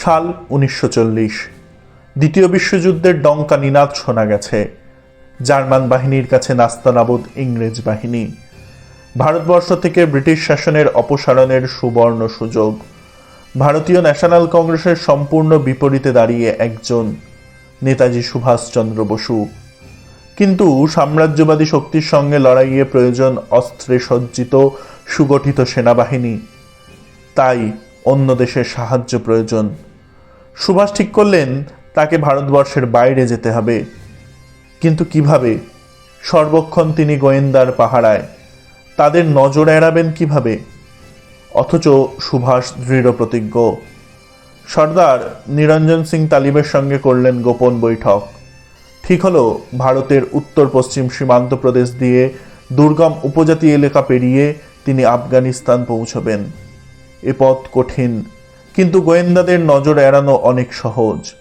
সাল উনিশশো চল্লিশ। দ্বিতীয় বিশ্বযুদ্ধের ডঙ্কা নিনাদ শোনা গেছে। জার্মান বাহিনীর কাছে নাস্তানাবুদ ইংরেজ বাহিনী। ভারতবর্ষ থেকে ব্রিটিশ শাসনের অপসারণের সুবর্ণ সুযোগ। ভারতীয় ন্যাশনাল কংগ্রেসের সম্পূর্ণ বিপরীতে দাঁড়িয়ে একজন নেতাজি সুভাষচন্দ্র বসু। কিন্তু সাম্রাজ্যবাদী শক্তির সঙ্গে লড়াইয়ে প্রয়োজন অস্ত্রে সজ্জিত, সুগঠিত সেনাবাহিনী। তাই অন্য দেশের সাহায্য প্রয়োজন। সুভাষ ঠিক করলেন, তাকে ভারতবর্ষের বাইরে যেতে হবে। কিন্তু কীভাবে? সর্বক্ষণ তিনি গোয়েন্দার পাহারায়। তাদের নজর এড়াবেন কীভাবে? অথচ সুভাষ দৃঢ় প্রতিজ্ঞ। সর্দার নিরঞ্জন সিং তালিবের সঙ্গে করলেন গোপন বৈঠক। ঠিক হলো, ভারতের উত্তর পশ্চিম সীমান্ত প্রদেশ দিয়ে দুর্গম উপজাতি এলাকা পেরিয়ে তিনি আফগানিস্তান পৌঁছবেন। এ পথ কঠিন। কিন্তু গোয়েন্দাদের নজর এড়ানো অনেক সহজ।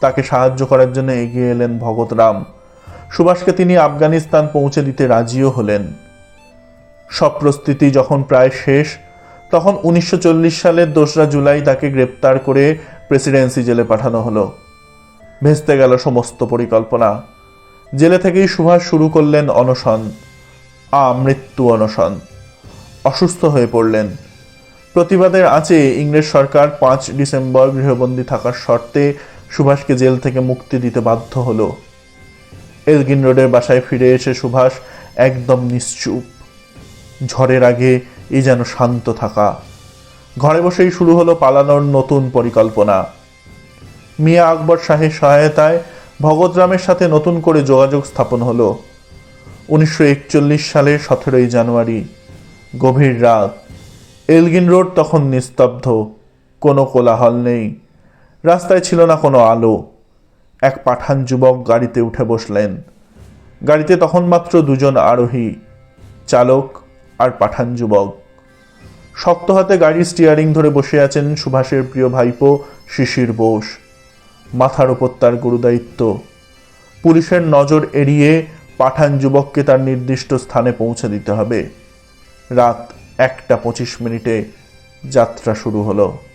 তাকে সাহায্য করার জন্য এগিয়ে এলেন ভগৎ রাম। সুভাষকে তিনি আফগানিস্তান পৌঁছে দিতে রাজিও হলেন। সব প্রস্তুতি যখন প্রায় শেষ, তখন উনিশশো চল্লিশ সালের দোসরা জুলাই তাকে গ্রেপ্তার করে প্রেসিডেন্সি জেলে পাঠানো হলো। ভেস্তে গেল সমস্ত পরিকল্পনা। জেলে থেকেই সুভাষ শুরু করলেন অনশন, আ মৃত্যু অনশন। অসুস্থ হয়ে পড়লেন। প্রতিবাদের আঁচে ইংরেজ সরকার। পাঁচ ডিসেম্বর গৃহবন্দী থাকার শর্তে সুভাষকে জেল থেকে মুক্তি দিতে বাধ্য হলো। এলগিন রোডের বাসায় ফিরে এসে সুভাষ একদম নিশ্চুপ। ঝড়ের আগে এই যেন শান্ত থাকা। ঘরে বসেই শুরু হলো পালানোর নতুন পরিকল্পনা। মিয়া আকবর শাহের সহায়তায় ভগৎরামের সাথে নতুন করে যোগাযোগ স্থাপন হলো। উনিশশো একচল্লিশ সালের সতেরোই জানুয়ারি, গভীর রাত। এলগিন রোড তখন নিস্তব্ধ, কোনো কোলাহল নেই। রাস্তায় ছিল না কোনো আলো। এক পাঠান যুবক গাড়িতে উঠে বসলেন। গাড়িতে তখন মাত্র দুজন আরোহী, চালক আর পাঠান যুবক। শক্ত হাতে গাড়ির স্টিয়ারিং ধরে বসে আছেন সুভাষের প্রিয় ভাইপো শিশির বোস। মাথার ওপর তার গুরুদায়িত্ব। পুলিশের নজর এড়িয়ে পাঠান যুবককে তার নির্দিষ্ট স্থানে পৌঁছে দিতে হবে। রাত একটা পঁচিশ মিনিটে যাত্রা শুরু হলো।